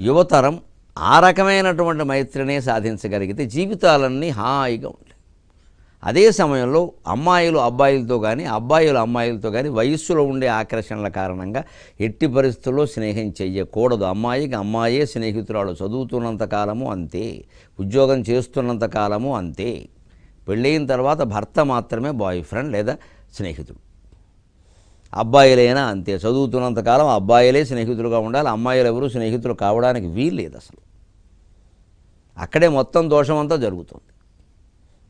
యువతరం ఆ రకమైనటువంటి మైత్రినే సాధించగలిగితే జీవితాలన్నీ హాయిగా ఉంటాయి అదే సమయంలో అమ్మాయిలు అబ్బాయిలతో కానీ అబ్బాయిలు అమ్మాయిలతో కానీ వయస్సులో ఉండే ఆకర్షణల కారణంగా ఎట్టి పరిస్థితుల్లో స్నేహం చెయ్యకూడదు. అమ్మాయికి అమ్మాయే స్నేహితురాలు చదువుతున్నంత కాలము అంతే ఉద్యోగం చేస్తున్నంత కాలము అంతే. పెళ్ళయిన తర్వాత భర్త మాత్రమే బాయ్ ఫ్రెండ్ లేదా స్నేహితుడు. అబ్బాయిలైనా అంతే. చదువుతున్నంతకాలం అబ్బాయిలే స్నేహితులుగా ఉండాలి. అమ్మాయిలు ఎవరు స్నేహితులు కావడానికి వీల్లేదు అసలు. అక్కడే మొత్తం దోషం అంతా జరుగుతుంది.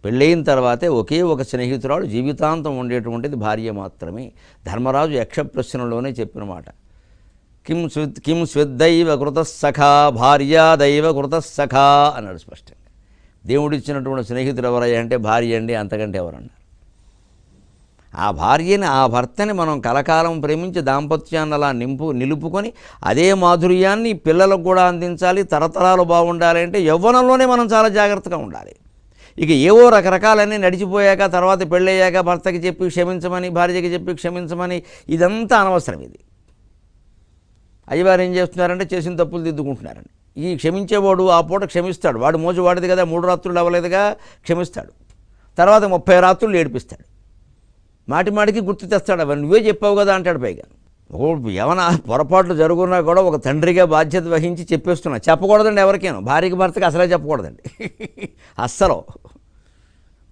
పెళ్ళయిన తర్వాతే ఒకే ఒక స్నేహితురాలు జీవితాంతం ఉండేటువంటిది భార్య మాత్రమే. ధర్మరాజు యక్షప్రశ్నలోనే చెప్పిన మాట కిం స్విద్ కిం స్విద్దైవ కృత సఖా భార్యాదైవ కృతస్సఖా సఖా అన్నాడు స్పష్టంగా. దేవుడిచ్చినటువంటి స్నేహితుడు ఎవరయ్యా అంటే భార్య అండి అంతకంటే ఎవరన్నారు ఆ భార్యని ఆ భర్తని మనం కలకాలం ప్రేమించి దాంపత్యాన్ని అలా నింపు నిలుపుకొని అదే మాధుర్యాన్ని పిల్లలకు కూడా అందించాలి తరతరాలు బాగుండాలి అంటే యవ్వనంలోనే మనం చాలా జాగ్రత్తగా ఉండాలి. ఇక ఏవో రకరకాలన్నీ నడిచిపోయాక తర్వాత పెళ్ళయ్యాక భర్తకి చెప్పి క్షమించమని భార్యకి చెప్పి క్షమించమని ఇదంతా అనవసరం ఇది. అయ్యవారు ఏం చేస్తున్నారంటే చేసిన తప్పులు దిద్దుకుంటున్నారండి. ఈ క్షమించేవాడు ఆ పూట క్షమిస్తాడు. వాడు మోజు వాడిది కదా మూడు రాత్రులు అవ్వలేదుగా క్షమిస్తాడు. తర్వాత ముప్పై రాత్రులు ఏడిపిస్తాడు. మాటి మాటికి గుర్తు తెస్తాడు. అవన్నీ నువ్వే చెప్పావు కదా అంటాడు పైగా. ఏమైనా పొరపాట్లు జరుగున్నా కూడా ఒక తండ్రిగా బాధ్యత వహించి చెప్పేస్తున్నా. చెప్పకూడదండి ఎవరికైనా. భార్యకి భర్తకి అసలే చెప్పకూడదండి. అస్సలు.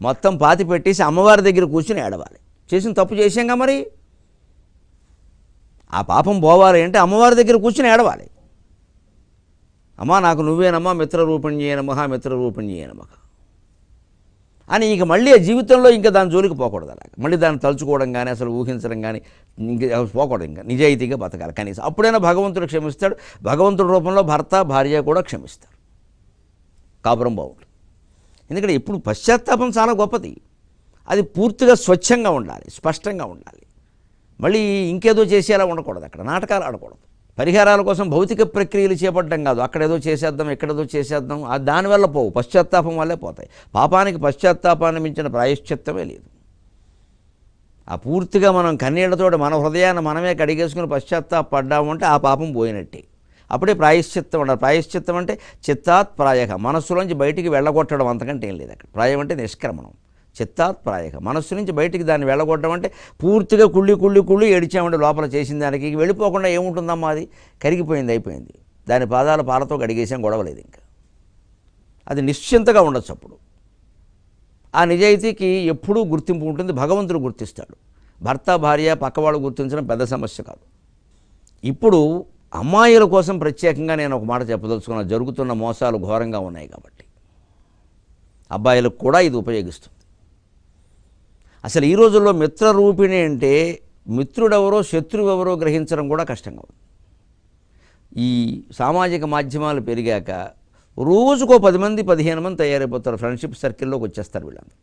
మొత్తం పాతి పెట్టేసి అమ్మవారి దగ్గర కూర్చుని ఏడవాలి. చేసిన తప్పు చేసాంగా మరి? ఆ పాపం పోవాలి అంటే అమ్మవారి దగ్గర కూర్చుని ఏడవాలి. అమ్మా నాకు నువ్వేనమ్మా మిత్రరూపణ్యే నమః మిత్రరూపణ్యే చేయనమహ అని ఇక మళ్ళీ ఆ జీవితంలో ఇంకా దాని జోలికి పోకూడదు అలాగ. మళ్ళీ దాన్ని తలుచుకోవడం కానీ అసలు ఊహించడం కానీ ఇంకా పోకూడదు ఇంకా. నిజాయితీగా బతకాలి. కనీసం అప్పుడైనా భగవంతుడు క్షమిస్తాడు. భగవంతుడి రూపంలో భర్త భార్య కూడా క్షమిస్తారు. కాపురం బాగుంటుంది ఎందుకంటే ఇప్పుడు పశ్చాత్తాపం చాలా గొప్పది. అది పూర్తిగా స్వచ్ఛంగా ఉండాలి స్పష్టంగా ఉండాలి. మళ్ళీ ఇంకేదో చేసేలా ఉండకూడదు అక్కడ. నాటకాలు ఆడకూడదు. పరిహారాల కోసం భౌతిక ప్రక్రియలు చేపట్టడం కాదు. అక్కడేదో చేసేద్దాం ఎక్కడేదో చేసేద్దాం. అది దానివల్ల పోవు. పశ్చాత్తాపం వల్లే పోతాయి. పాపానికి పశ్చాత్తాపాన్ని మించిన ప్రాయశ్చిత్తమే లేదు. ఆ పూర్తిగా మనం కన్నీళ్ళతో మన హృదయాన్ని మనమే కడిగేసుకుని పశ్చాత్తాపడ్డాము అంటే ఆ పాపం పోయినట్టే. అప్పుడే ప్రాయశ్చిత్తం ఉండాలి. ప్రాయశ్చిత్తం అంటే చిత్తాత్ ప్రాయ. మనస్సులోంచి బయటికి వెళ్ళగొట్టడం అంతకంటే ఏం లేదు అక్కడ. ప్రాయం అంటే నిష్క్రమణం. చిత్తాత్ప్రాయక. మనస్సు నుంచి బయటికి దాన్ని వెళ్ళగొట్టడం అంటే పూర్తిగా కుళ్ళి కుళ్ళి కుళ్ళి ఏడిచామంటే లోపల చేసిన దానికి వెళ్ళిపోకుండా ఏముంటుందమ్మా అది? కరిగిపోయింది అయిపోయింది. దాని పాదాల పాలతో కడిగేసాం గొడవలేదు ఇంకా. అది నిశ్చింతగా ఉండొచ్చు అప్పుడు. ఆ నిజాయితీకి ఎప్పుడూ గుర్తింపు ఉంటుంది భగవంతుడు గుర్తిస్తాడు. భర్త భార్య పక్కవాళ్ళు గుర్తించడం పెద్ద సమస్య కాదు. ఇప్పుడు అమ్మాయిల కోసం ప్రత్యేకంగా నేను ఒక మాట చెప్పదలుచుకున్నా జరుగుతున్న మోసాలు ఘోరంగా ఉన్నాయి కాబట్టి. అబ్బాయిలకు కూడా ఇది ఉపయోగిస్తుంది. అసలు ఈ రోజుల్లో మిత్రరూపిణి అంటే మిత్రుడెవరో శత్రువు ఎవరో గ్రహించడం కూడా కష్టంగా ఉంది. ఈ సామాజిక మాధ్యమాలు పెరిగాక రోజుకో పది మంది పదిహేను మంది తయారైపోతారు ఫ్రెండ్షిప్ సర్కిల్లోకి వచ్చేస్తారు వీళ్ళందరూ.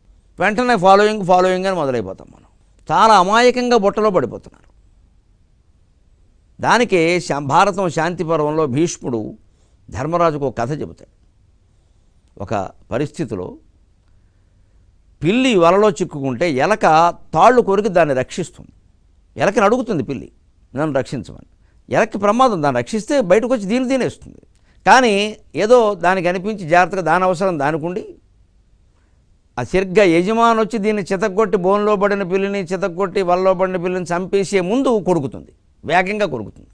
వెంటనే ఫాలోయింగ్ ఫాలోయింగ్ అని మొదలైపోతాం మనం. చాలా అమాయకంగా బుట్టలో పడిపోతున్నారు. దానికే భారతం శాంతి పర్వంలో భీష్ముడు ధర్మరాజుకు ఒక కథ చెబుతాడు. ఒక పరిస్థితిలో పిల్లి వలలో చిక్కుకుంటే ఎలక తాళ్ళు కొరికి దాన్ని రక్షిస్తుంది. ఎలకని అడుగుతుంది పిల్లి నన్ను రక్షించమని. ఎలక్కి ప్రమాదం దాన్ని రక్షిస్తే బయటకు వచ్చి దీన్ని తినేస్తుంది. కానీ ఏదో దానికి అనిపించి జాగ్రత్తగా దాని అవసరం దానికుండి ఆ సరిగ్గా యజమాని వచ్చి దీన్ని చితక్కొట్టి బోన్లో పడిన పిల్లిని చితక్కొట్టి వలలో పడిన పిల్లిని చంపేసే ముందు కొడుకుతుంది వేగంగా కొడుకుతుంది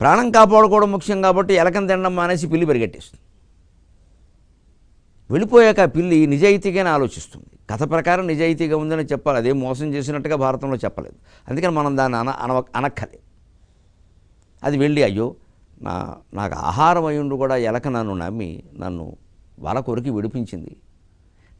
ప్రాణం కాపాడుకోవడం ముఖ్యం కాబట్టి ఎలకని తినడం మానేసి పిల్లి పరిగెట్టేస్తుంది. వెళ్ళిపోయాక పిల్లి నిజాయితీగానే ఆలోచిస్తుంది. కథ ప్రకారం నిజాయితీగా ఉందని చెప్పాలి. అదే మోసం చేసినట్టుగా భారతంలో చెప్పలేదు. అందుకని మనం దాన్ని అన అన అనక్కలేదు అది వెళ్ళి అయ్యో నా నాకు ఆహారం అయ్యుండు కూడా ఎలక నన్ను నమ్మి నన్ను వాళ్ళ కొరికి విడిపించింది.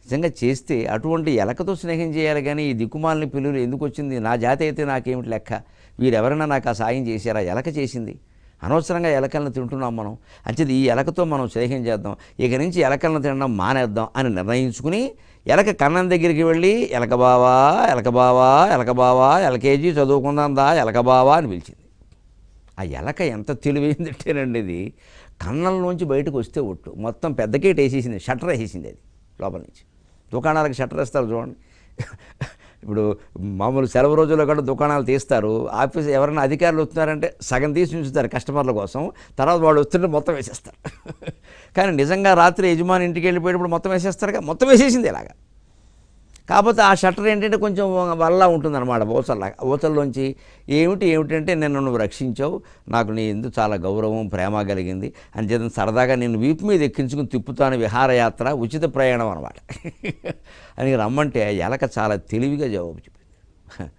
నిజంగా చేస్తే అటువంటి ఎలకతో స్నేహం చేయాలి కానీ ఈ దిక్కుమాలని పిల్లలు ఎందుకు వచ్చింది? నా జాతి అయితే నాకేమిటి లెక్క? వీరెవరైనా నాకు ఆ సాయం చేశారా? ఎలక చేసింది. అనవసరంగా ఎలకలను తింటున్నాం మనం. అంచేది ఈ ఎలకతో మనం స్నేహం చేద్దాం ఇక నుంచి ఎలకలను తినడం మానేద్దాం అని నిర్ణయించుకుని ఎలక కన్నం దగ్గరికి వెళ్ళి ఎలక బావా ఎలక బావా ఎలక బావా ఎలకేజీ చదువుకుందా ఎలక బావా అని పిలిచింది. ఆ ఎలక ఎంత తెలివైందంటేనండి ఇది. కన్నంలోంచి బయటకు వస్తే ఒట్టు. మొత్తం పెద్ద గేట్ వేసేసింది షట్టర్ వేసేసింది అది లోపల నుంచి. దుకాణాలకు షట్టర్ వేస్తారు చూడండి. ఇప్పుడు మామూలు సెలవు రోజుల్లో కూడా దుకాణాలు తీస్తారు. ఆఫీస్ ఎవరైనా అధికారులు వస్తున్నారంటే సగం తీసి ఉంచుతారు కస్టమర్ల కోసం. తర్వాత వాళ్ళు వస్తుంటే మొత్తం వేసేస్తారు. కానీ నిజంగా రాత్రి యజమాని ఇంటికి వెళ్ళిపోయేటప్పుడు మొత్తం వేసేస్తారుగా? మొత్తం వేసేసింది ఇలాగా కాకపోతే ఆ షట్టర్ ఏంటంటే కొంచెం వల్ల ఉంటుందన్నమాట ఓసల్లా ఓసల్లోంచి ఏమిటి ఏమిటంటే నిన్ను నువ్వు రక్షించావు నాకు నీ ఎందుకు చాలా గౌరవం ప్రేమ కలిగింది అని చేత సరదాగా నేను వీపు మీద ఎక్కించుకుని తిప్పుతాను విహారయాత్ర ఉచిత ప్రయాణం అనమాట అని రమ్మంటే ఎలక చాలా తెలివిగా జవాబు చెప్పింది.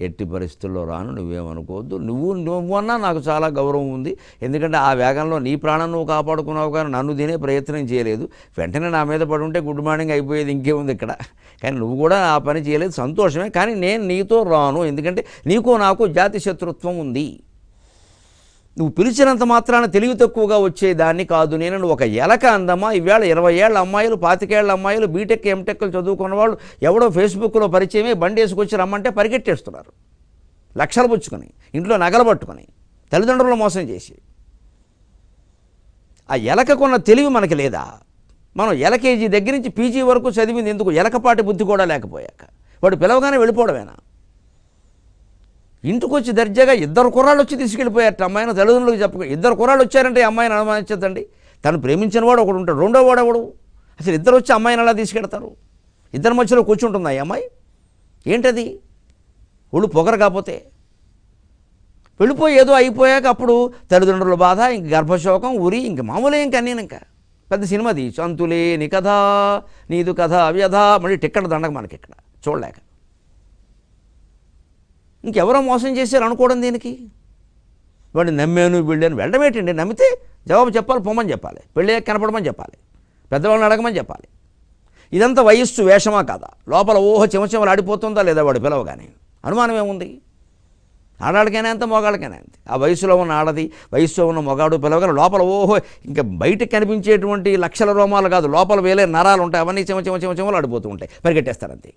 ఎట్టి పరిస్థితుల్లో రాను నువ్వేమనుకోవద్దు. నువ్వు నువ్వన్నా నాకు చాలా గౌరవం ఉంది. ఎందుకంటే ఆ వేగంలో నీ ప్రాణం నువ్వు కాపాడుకున్నావు కానీ నన్ను తినే ప్రయత్నం చేయలేదు. వెంటనే నా మీద పడి ఉంటే గుడ్ మార్నింగ్ అయిపోయేది ఇంకేముంది ఇక్కడ. కానీ నువ్వు కూడా ఆ పని చేయలేదు. సంతోషమే. కానీ నేను నీతో రాను. ఎందుకంటే నీకు నాకు జాతి శత్రుత్వం ఉంది. నువ్వు పిలిచినంత మాత్రాన తెలివి తక్కువగా వచ్చేదాన్ని కాదు. నేను నువ్వు ఒక ఎలక అందమా ఈవేళ ఇరవై ఏళ్ళ అమ్మాయిలు పాతికేళ్ళ అమ్మాయిలు బీటెక్ ఎంటెక్లు చదువుకున్న వాళ్ళు ఎవడో ఫేస్బుక్లో పరిచయమే బండి వేసుకొచ్చి రమ్మంటే పరిగెట్టేస్తున్నారు. లక్షలు పుచ్చుకొని ఇంట్లో నగలు పట్టుకొని తల్లిదండ్రులు మోసం చేసి. ఆ ఎలకకున్న తెలివి మనకి లేదా? మనం ఎలకేజీ దగ్గర నుంచి పీజీ వరకు చదివింది ఎందుకు? ఎలకపాటి బుద్ధి కూడా లేకపోయాక. వాడు పిలవగానే వెళ్ళిపోవడమేనా? ఇంటికి వచ్చి దర్జాగా ఇద్దరు కుర్రాళ్ళు వచ్చి తీసుకెళ్ళిపోయారట. అమ్మాయిని తల్లిదండ్రులకు చెప్పక ఇద్దరు కుర్రాళ్ళు వచ్చారంటే అమ్మాయిని అనుమానించదండి తను ప్రేమించిన వాడు ఒకడు ఉంటాడు. రెండో వాడు ఒకడు అసలు ఇద్దరు వచ్చి అమ్మాయిని అలా తీసుకెడతారు ఇద్దరి మధ్యలో కూర్చుంటుందా ఈ అమ్మాయి? ఏంటది? ఒళ్ళు పొగరు కాకపోతే. వెళ్ళిపోయి ఏదో అయిపోయాక అప్పుడు తల్లిదండ్రుల బాధ ఇంక గర్భశోకం ఉరి ఇంక మామూలే ఇంక అన్నీ ఇంకా. పెద్ద సినిమా తీ సంతులేని కథ నీదు కథ వ్యధ మళ్ళీ టిక్కెట్ దండగ మనకి ఇక్కడ చూడలేక. ఇంకెవరో మోసం చేశారు అనుకోవడం దీనికి? వాడిని నమ్మాను వీళ్ళని వెళ్ళడం ఏంటండి నమ్మితే జవాబు చెప్పాలి పొమ్మని చెప్పాలి. పెళ్ళి కనపడమని చెప్పాలి. పెద్దవాళ్ళని అడగమని చెప్పాలి. ఇదంతా వయస్సు వేషమా కాదా? లోపల ఊహ చిమచిమలు ఆడిపోతుందా లేదా వాడు పిలవగానే? అనుమానం ఏముంది? ఆడాడికైనా ఎంత మొగాడికైనా ఎంత ఆ వయసులో ఉన్న ఆడది వయసులో ఉన్న మొగాడు పిలవగల లోపల ఓహో ఇంకా బయటకు కనిపించేటువంటి లక్షల రోమాలు కాదు. లోపల వేలే నరాలు ఉంటాయి అవన్నీ చిమ చిమ చిమ చిమలు ఆడిపోతూ ఉంటాయి. పరిగెట్టేస్తారు అంతే.